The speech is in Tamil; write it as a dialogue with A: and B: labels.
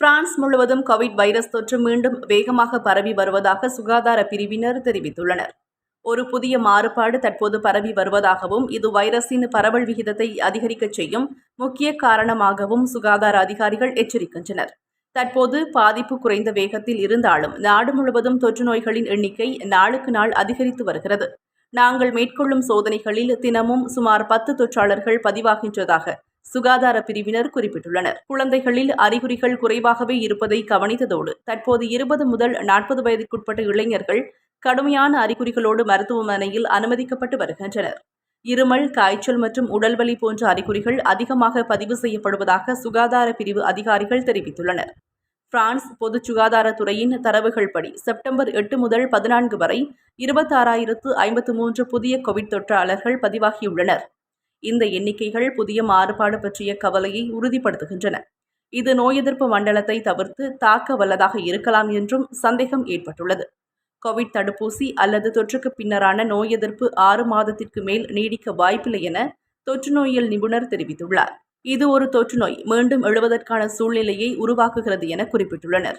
A: பிரான்ஸ் முழுவதும் கோவிட் வைரஸ் தொற்று மீண்டும் வேகமாக பரவி வருவதாக சுகாதார பிரிவினர் தெரிவித்துள்ளனர். ஒரு புதிய மாறுபாடு தற்போது பரவி வருவதாகவும் இது வைரஸின் பரவல் விகிதத்தை அதிகரிக்கச் செய்யும் முக்கிய காரணமாகவும் சுகாதார அதிகாரிகள் எச்சரிக்கின்றனர். தற்போது பாதிப்பு குறைந்த வேகத்தில் இருந்தாலும் நாடு முழுவதும் தொற்று நோய்களின் எண்ணிக்கை நாளுக்கு நாள் அதிகரித்து வருகிறது. நாங்கள் மேற்கொள்ளும் சோதனைகளில் தினமும் சுமார் பத்து தொற்றாளர்கள் பதிவாகின்றதாக சுகாதார பிரிவினர் குறிப்பிட்டுள்ளனர். குழந்தைகளில் அறிகுறிகள் குறைவாகவே இருப்பதை கவனித்ததோடு தற்போது இருபது முதல் நாற்பது வயதிற்குட்பட்ட இளைஞர்கள் கடுமையான அறிகுறிகளோடு மருத்துவமனையில் அனுமதிக்கப்பட்டு வருகின்றனர். இருமல் காய்ச்சல் மற்றும் உடல்வலி போன்ற அறிகுறிகள் அதிகமாக பதிவு செய்யப்படுவதாக சுகாதார பிரிவு அதிகாரிகள் தெரிவித்துள்ளனர். பிரான்ஸ் பொது சுகாதாரத்துறையின் தரவுகள் படி செப்டம்பர் எட்டு முதல் பதினான்கு வரை இருபத்தாறாயிரத்து ஐம்பத்து மூன்று புதிய கோவிட் தொற்றாளர்கள் பதிவாகியுள்ளனர். இந்த எண்ணிக்கைகள் புதிய மாறுபாடு பற்றிய கவலையை உறுதிப்படுத்துகின்றன. இது நோய் எதிர்ப்பு மண்டலத்தை தவிர்த்து தாக்க வல்லதாக இருக்கலாம் என்றும் சந்தேகம் ஏற்பட்டுள்ளது. கோவிட் தடுப்பூசி அல்லது தொற்றுக்கு பின்னரான நோய் எதிர்ப்பு ஆறு மாதத்திற்கு மேல் நீடிக்க வாய்ப்பில்லை என தொற்று நோயியல் நிபுணர் தெரிவித்துள்ளார். இது ஒரு தொற்று நோய். மீண்டும் எழுவதற்கான சூழ்நிலையை உருவாக்குகிறது என குறிப்பிட்டுள்ளனர்.